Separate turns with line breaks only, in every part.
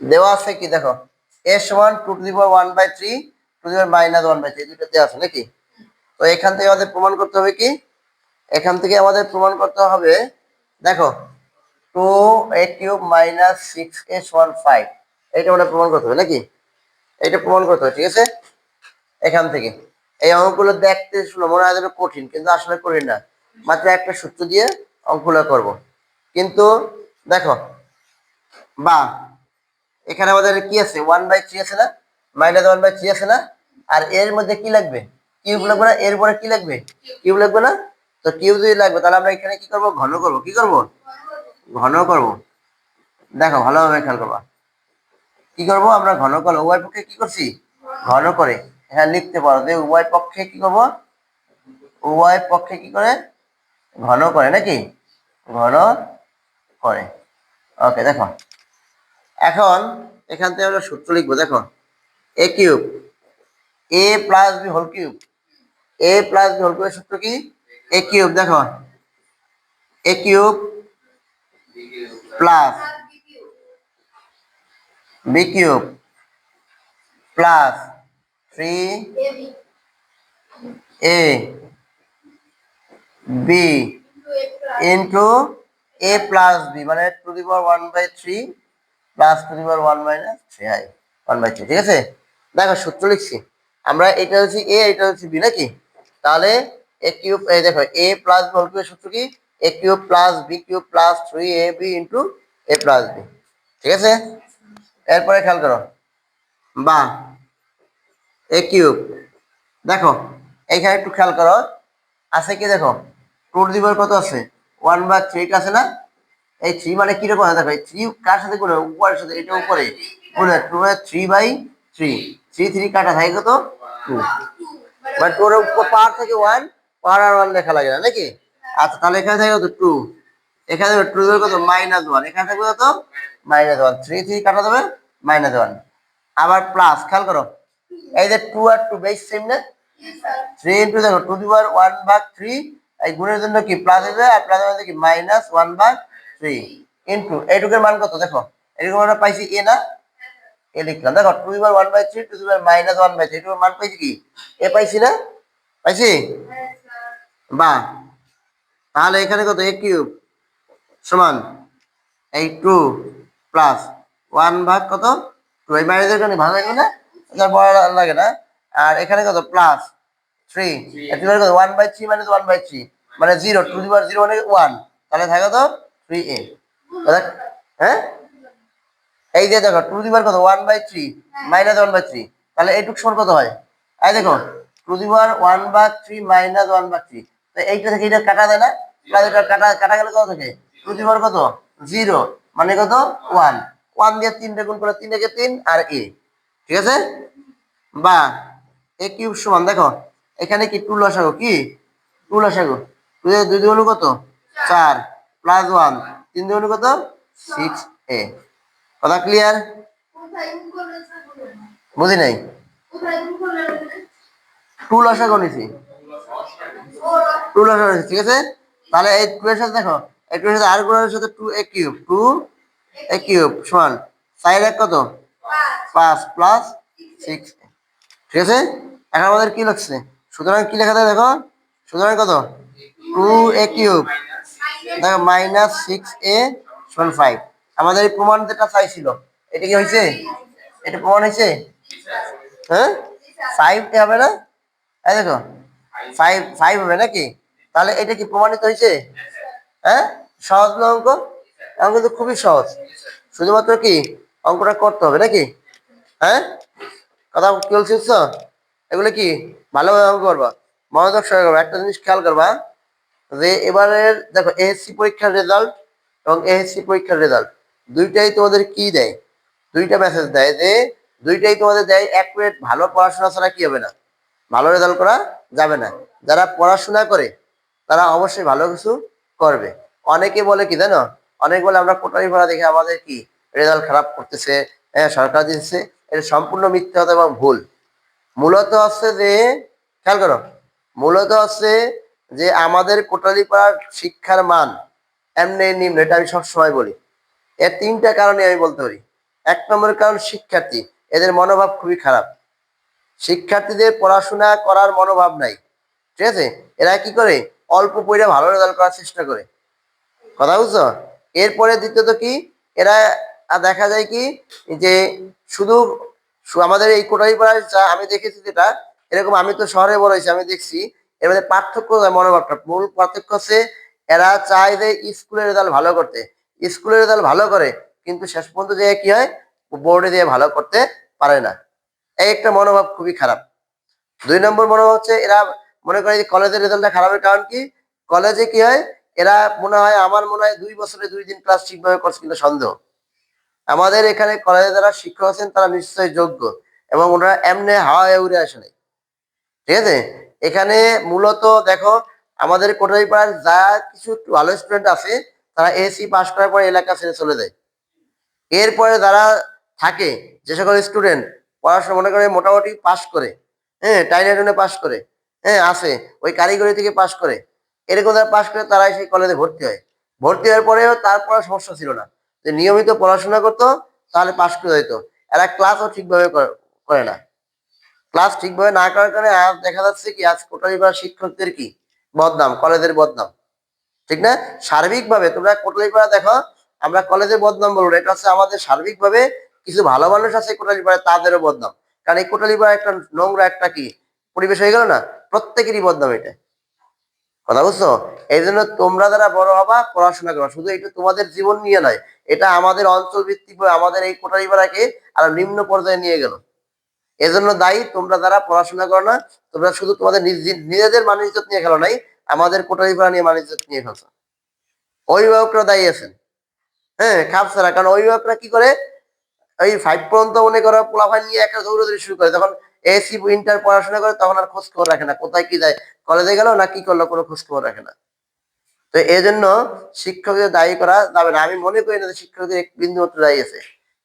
দেওয়া আছে কি দেখো? S one two two the one by three two the minus one by three দুটো দেওয়া আছে নাকি? তো এখান থেকে আমাদের প্রমাণ করতে হবে কি? এখান থেকে আমাদের প্রমাণ করতে হবে, দেখো two a cube minus six S one five এইটা আমাদের প্রমাণ করতে হবে নাকি? এইটা প্রমাণ করতে হবে, ঠিক আছে? এখান থেকে। এই অঙ্কগুলো দেখতে শুনো, মনে হয় কঠিন, কিন্তু আসলে কঠিন না। মাত্র একটা সূত্র দিয়ে অঙ্কগুলো করব। কিন্তু দেখো, বা এখানে আমাদের কি আছে? ওয়ান বাই থ্রি আছে না? মাইনাস ওয়ান বাই থ্রি আছে না? আর এর মধ্যে কি লাগবে? কিউব লাগবে না? এর পরে কি লাগবে? কিউব লাগবে না? তো কিউব যদি লাগবে, তাহলে আমরা এখানে কি করব? ঘন করব। কি করব? ঘন করব। দেখো, ভালোভাবে খেয়াল করবা। কি করব? আমরা ঘন করব। উভয় পক্ষে কি করছি? ঘন করে। হ্যাঁ লিখতে পারো। যে উভয় পক্ষে কি করব? উভয় পক্ষে কি করে? ঘন করে, নাকি? ঘন করে। ওকে দেখো। এখন এখান থেকে আমরা সূত্র লিখব দেখো a cube a plus b whole cube a plus b whole কিউবের সূত্র কি? এ কিউব দেখো a cube plus b cube plus three a b into a plus b মানে two the power one by three plus two the power one minus three I one by three ঠিক আছে? দেখো, সূত্র লিখছি। আমরা এটা হচ্ছে এ এটা হচ্ছে বি নাকি? তাহলে এ কিউব এই দেখো এ প্লাস বি হোল কিউবের সূত্র কি? A cube plus b cube plus three a b into a plus b ঠিক আছে? এরপরে খেয়াল করো। বা এ কিউব দেখো, এইখানে একটু খেয়াল করো। আছে কি দেখো? টুর দিবার কত আছে? ওয়ান বা থ্রি আছে না? এই থ্রি মানে কীরকম আছে দেখো থ্রি কার সাথে গুলো উপরের সাথে, এটা উপরে। গুলো two three by three three three কাটা থাকে কত? টু টুর উপর পার থেকে ওয়ান পার আর ওয়ান লেখা লাগে না, নাকি? আচ্ছা তাহলে এখানে থাকে কত? টু এখানে টু দেবে কত? মাইনাস ওয়ান এখানে থাকবে কত? মাইনাস ওয়ান থ্রি থ্রি কাটা দেবে? মাইনাস ওয়ান আবার প্লাস খেয়াল করো। এই যে টু আর টু বেশ সেম না? থ্রি ইন্টু দেখো টু দি পাওয়ার ওয়ান ভাগ থ্রি এই গুণের জন্য কি? প্লাস হবে আর প্লাস কি? মাইনাস ওয়ান ভাগ থ্রি ইন্টু এইটুকুর মান কত? দেখো এইটুকুর মান পাইছি এ না? এ লিখলাম। দেখো two the one by three two the minus one by three এইটুকুর মান পাইছি কি? এ পাইছি না? পাইছি? বা তাহলে এখানে কত? এ কিউব সমান এই টু প্লাস ওয়ান ভাগ কত? টু এই মাইনাসের কারণে ভাগ লাগবে না? বড় লাগে না। আর এখানে কত? Plus three one by three মানে ওয়ান বাই থ্রি মানে জিরো টু দি জিরো মানে ওয়ান তাহলে থাকে তো থ্রি এ হ্যাঁ এই যে দেখো টু দি পাওয়ার কত? One by three minus one by three তাহলে এইটুকু সমান কত হয়? এই দেখো two the power one by three minus one by three তো এইটা থেকে এটা কাটা দেয় না? কাটা কাটা গেলে কত থাকে? টু দি পাওয়ার কত? জিরো মানে কত? ওয়ান ওয়ান দিয়ে তিনটে গুণ করে তিন থেকে তিন আর এ ঠিক আছে? বা এ কিউব সমান, দেখো, এখানে কি টু লসাগো? কি? টু লসাগো। টু এর দুই দুগুণ কত? চার। প্লাস ওয়ান তিন দুগুণ কত? সিক্স এ কথা ক্লিয়ার বুঝি নাই? টু লসাগো নিছি টু লসাগো নিছি ঠিক আছে? তাহলে এই টু এর সাথে দেখো, এই টু এর সাথে আর গুণের সাথে two a cube two a cube সমান সাইড এক কত? পাঁচ প্লাস সিক্স ঠিক আছে? এখন আমাদের কি লাগছে? সুতরাং কি লেখা দেখো? সুতরাং কত? টু এ কিউব দেখো মাইনাস সিক্স এ সমান ফাইভ আমাদের এই প্রমাণ যেটা চাইছিল, এটা কি হয়েছে? এটা প্রমাণ হয়েছে? হ্যাঁ? ফাইভ হবে না? এই দেখো ফাইভ ফাইভ হবে নাকি? তাহলে এটা কি প্রমাণিত হয়েছে? হ্যাঁ? সহজ না অঙ্ক? অঙ্ক তো খুবই সহজ। শুধুমাত্র কি অঙ্কটা করতে হবে নাকি? হ্যাঁ? কথা কি বলছিস এগুলো কি ভালোভাবে অঙ্ক করবা? মনোযোগ সহকারে করবা। একটা জিনিস খেয়াল করবা যে এবারের, দেখো এএসসি পরীক্ষার রেজাল্ট এবং এএসসি পরীক্ষার রেজাল্ট দুইটাই তোমাদের কি দেয়? দুইটা মেসেজ দেয় যে, দুইটাই তোমাদের দেয় এক মিনিট ভালো পড়াশোনা ছাড়া কি হবে না? ভালো রেজাল্ট করা যাবে না। যারা পড়াশোনা করে, তারা অবশ্যই ভালো কিছু করবে। অনেকে বলে কি, জানো? অনেক বলে আমরা কোটারি ভাড়া দেখে আমাদের কি রেজাল্ট খারাপ করতেছে হ্যাঁ সরকার দিচ্ছে। এটা সম্পূর্ণ মিথ্যা এবং ভুল। মূলত হচ্ছে যে, খেয়াল করো, মূলত হচ্ছে যে আমাদের কোটালীপাড়ার শিক্ষার মান এমনি নিম্ন, এটা আমি সবসময় বলি। এর তিনটা কারণে আমি বলতে পারি। এক নম্বর কারণ শিক্ষার্থী, এদের মনোভাব খুবই খারাপ। শিক্ষার্থীদের পড়াশোনা করার মনোভাব নাই। ঠিক আছে? এরা কি করে? অল্প পড়ে ভালো রেজাল্ট করার চেষ্টা করে। কথা বুঝছ? এরপরে দ্বিতীয়ত কি? এরা দেখা যায় কি? যে শুধু আমাদের এই কোটারি পাড়ায় যা আমি দেখেছি যেটা, এরকম আমি তো শহরে বড় হয়েছি, আমি দেখছি এর মধ্যে পার্থক্য মনোভাবটা, মূল পার্থক্য হচ্ছে এরা চায় যে স্কুলের রেজাল্ট ভালো করতে। স্কুলের রেজাল্ট ভালো করে, কিন্তু শেষ পর্যন্ত যে কি হয়? বোর্ডে দিয়ে ভালো করতে পারে না। এই একটা মনোভাব খুবই খারাপ। দুই নম্বর মনোভাব হচ্ছে এরা মনে করে কলেজের রেজাল্টটা খারাপের কারণ কি? কলেজে কি হয়? এরা মনে হয়, আমার মনে হয় দুই বছরে দুই দিন ক্লাস ঠিকভাবে করছে কিন্তু সন্দেহ। আমাদের এখানে কলেজে যারা শিক্ষক আছেন, তারা নিশ্চয়ই যোগ্য এবং ওনারা এমনি হাওয়ায় উড়ে আসে নাই। ঠিক আছে? এখানে মূলত দেখো, আমাদের কোটারি পাড়ার যা কিছু ভালো স্টুডেন্ট আছে, তারা এসি পাশ করার পরে এলাকা ছেড়ে চলে যায়। এরপরে যারা থাকে, যে সকল স্টুডেন্ট পড়াশোনা মনে করে মোটামুটি পাস করে হ্যাঁ টাইনাটনে পাস করে হ্যাঁ আছে, ওই কারিগরি থেকে পাস করে, এরকম যারা পাস করে তারাই সেই কলেজে ভর্তি হয়। ভর্তি হওয়ার পরেও তারপরে সমস্যা ছিল না। যে নিয়মিত পড়াশোনা করতো, তাহলে পাস করে যেত এরা ক্লাসও ঠিকভাবে করে না। ক্লাস ঠিকভাবে না করার কারণে আজ দেখা যাচ্ছে কি, আজ কোটারি পাড়া শিক্ষকদের কি? বদনাম, কলেজের বদনাম। ঠিক না? সার্বিকভাবে তোমরা কোটালি পাড়া দেখো, আমরা কলেজের বদনাম বলব এটা হচ্ছে আমাদের সার্বিকভাবে কিছু ভালো মানুষ আছে কোটালি পাড়ায় তাদেরও বদনাম। কারণ এই কোটালি পাড়া একটা নোংরা একটা কি, পরিবেশ হয়ে গেল না? প্রত্যেকেরই বদনাম এটা। কথা বুঝছ? এই জন্য তোমরা যারা বড় হবা, পড়াশোনা করো শুধু এটা তোমাদের জীবন নিয়ে নয়, এটা আমাদের অঞ্চল ভিত্তিক আমাদের এই কোটারি পাড়াকে আরও নিম্ন পর্যায়ে নিয়ে গেল। এজন্য দায়ী, তোমরা যারা পড়াশোনা করো না, তোমরা শুধু তোমাদের নিজ- নিজেদের মানিজ্য নিয়ে খেলো নাই, আমাদের কোটারি ভাড়া নিয়ে মানিজ্য নিয়ে খেলছো। অভিভাবকরা দায়ী আছেন। হ্যাঁ খাপ ছাড়া, কারণ অভিভাবকরা কি করে? ওই ফাইভ পর্যন্ত মনে করো পোলাফান নিয়ে একটা দৌড়াদৌড়ি শুরু করে, তখন এসি ইন্টার পড়াশোনা করে, তখন আর খোঁজ খবর রাখে না, কোথায় কি যায় কলেজে গেল না কি করল, কোনো খোঁজ খবর রাখে না। তো এই জন্য শিক্ষকদের দায়ী করা যাবে না, আমি মনে করি না শিক্ষকদের এক বিন্দু দায়ী আছে।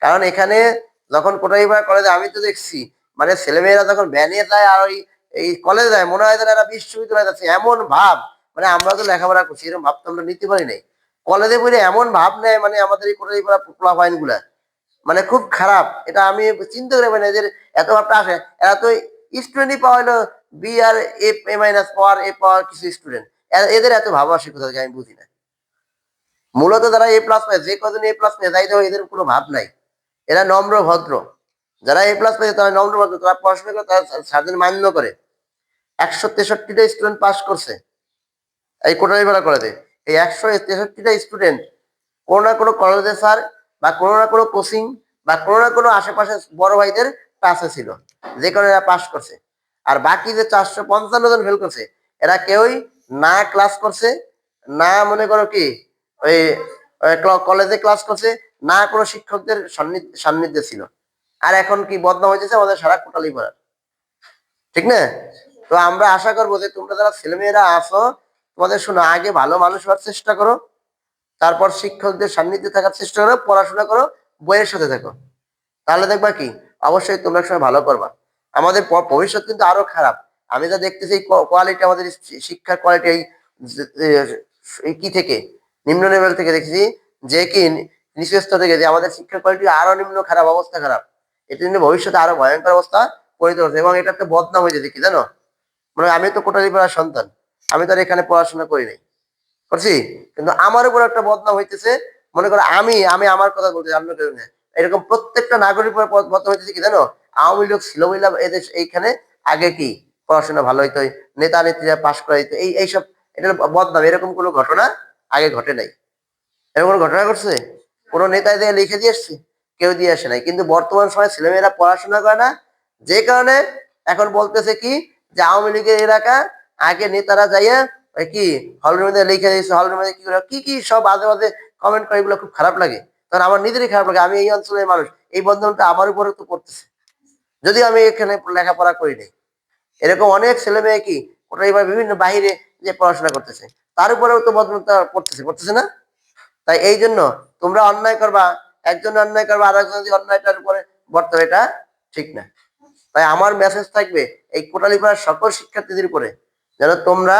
কারণ এখানে যখন কোটাই বা কলেজে আমি তো দেখছি মানে ছেলেমেয়েরা যখন ভ্যানে যায় আর ওই, এই কলেজে যায়, মনে হয় যেন এরা বিশ্ববিদ্যালয়ে যাচ্ছে, এমন ভাব। মানে আমরা তো লেখাপড়া করছি এরকম ভাব তো আমরা নিতে পারি নাই। কলেজে বলে এমন ভাব নেয় মানে আমাদের এই কোটাই পাড়া পোলা গুলা মানে খুব খারাপ। এটা আমি চিন্তা করে পাই না এদের এত ভাবটা আসে। এরা তো স্টুডেন্টই পাওয়া হলো বি আর এ এ মাইনাস পাওয়ার এ পাওয়ার কিছু স্টুডেন্ট এদের এত ভাব আসে কোথা থেকে আমি বুঝি না। মূলত যারা এ প্লাস পায়, যে কজন এ প্লাস পায় যাই এদের কোনো ভাব নাই। এরা নম্র, ভদ্র। যারা এ প্লাস পায় তারা নম্র ভদ্র তারা পড়াশোনা করে, তারা স্বাধীন মান্য করে। একশো তেষট্টিটা স্টুডেন্ট পাস করছে। এই কোটারি ভাড়া কলেজে এই একশো তেষট্টিটা স্টুডেন্ট কোনো না কোনো কলেজে স্যার বা কোনো না কোনো কোচিং বা কোনো না কোনো আশেপাশে বড় ভাইদের টাচে ছিল। যে কারণে এরা পাস করছে। আর বাকি যে চারশো পঞ্চান্ন জন ফেল করছে, এরা কেউই না ক্লাস করছে, না মনে করো কি, ওই কলেজে ক্লাস করছে, না কোনো শিক্ষকদের সান্নিধ্যে ছিল। আর এখন কি বদনাম হয়েছে আমাদের সারা কোটালি পাড়ার ঠিক না? তো আমরা আশা করব যে তোমরা যারা ছেলেমেয়েরা আসো তোমাদের শোনো, আগে ভালো মানুষ হওয়ার চেষ্টা করো, তারপর শিক্ষকদের সান্নিধ্যে থাকার চেষ্টা করো, পড়াশোনা করো, বইয়ের সাথে থাকো। তাহলে দেখবা কি? অবশ্যই তোমরা সময় ভালো করবা। আমাদের ভবিষ্যৎ কিন্তু আরও খারাপ। আমি যা দেখতেছি কোয়ালিটি আমাদের শিক্ষার কোয়ালিটি এই কি থেকে? নিম্ন লেভেল থেকে দেখেছি যে কি নিচু স্তর থেকে যে আমাদের শিক্ষার কোয়ালিটি আরও নিম্ন খারাপ, অবস্থা খারাপ। এটা জন্য ভবিষ্যতে আরও ভয়ঙ্কর অবস্থা পরিণত হচ্ছে এবং এটা একটা বদনাম হয়েছে দেখি জানো? মানে আমি তো কোটারি পাড়ার সন্তান, আমি তো আর এখানে পড়াশোনা করি নাই। করছি? কিন্তু আমার উপর একটা বদনাম হইতেছে, মনে করো আমি আমি আমার কথা বলতে অন্য কেউ না। এরকম প্রত্যেকটা নাগরিক উপর বদনাম হইতেছে কি জানো? আওয়ামী লীগ ছিল বইলা এদের এইখানে আগে কি পড়াশোনা ভালো হইতো, নেতা নেত্রীরা পাশ করা হইতো এই, এইসব এটা বদনাম, এরকম কোনো ঘটনা আগে ঘটে নাই। এরকম কোনো ঘটনা ঘটছে? কোনো নেতা দিয়ে লিখে দিয়ে এসছে কেউ দিয়ে আসে নাই। কিন্তু বর্তমান সময় ছেলেমেয়েরা পড়াশোনা করে না। যে কারণে এখন বলতেছে কি যে আওয়ামী লীগের এলাকা, আগে নেতারা যাইয়া কি হলের মধ্যে লিখে দিয়েছে, হলের মধ্যে কি করে, কি কি সব আজে বাজে কমেন্ট করে এগুলো খুব খারাপ লাগে। কারণ আমার নিজেরই খারাপ লাগে, আমি এই অঞ্চলের মানুষ। এই বন্ধনটা আমার উপরে তো পড়তেছে। যদি আমি এখানে লেখাপড়া করি নাই। এরকম অনেক ছেলে মেয়ে কি ওটা এবার বিভিন্ন বাহিরে যে পড়াশোনা করতেছে। তার উপরেও তো বদনামটা পড়তেছে পড়তেছে না? তাই এই জন্য তোমরা অন্যায় করবা একজন অন্যায় করবা আর একজন যদি অন্যায়টার উপরে বর্তমানে এটা ঠিক না। তাই আমার মেসেজ থাকবে এই কোটালিপাড়ার সকল শিক্ষার্থীদের উপরে, যেন তোমরা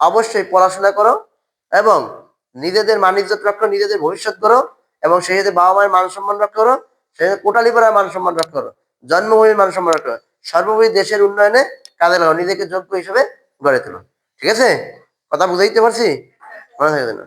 অবশ্যই পড়াশোনা করো এবং নিজেদের মানিজ্য রক্ষা, নিজেদের ভবিষ্যৎ করো এবং সেই সাথে বাবা মায়ের মান সম্মান রক্ষা করো সে কোটালি পাড়ার মান সম্মান রক্ষা করো, জন্মভূমির মান সম্মান রক্ষা করো, সর্বোপরি দেশের উন্নয়নে কাজে লাগাও, নিজেকে যোগ্য হিসেবে গড়ে তোলো। ঠিক আছে? কথা বুঝাইতে পারছি? মনে থাকে না।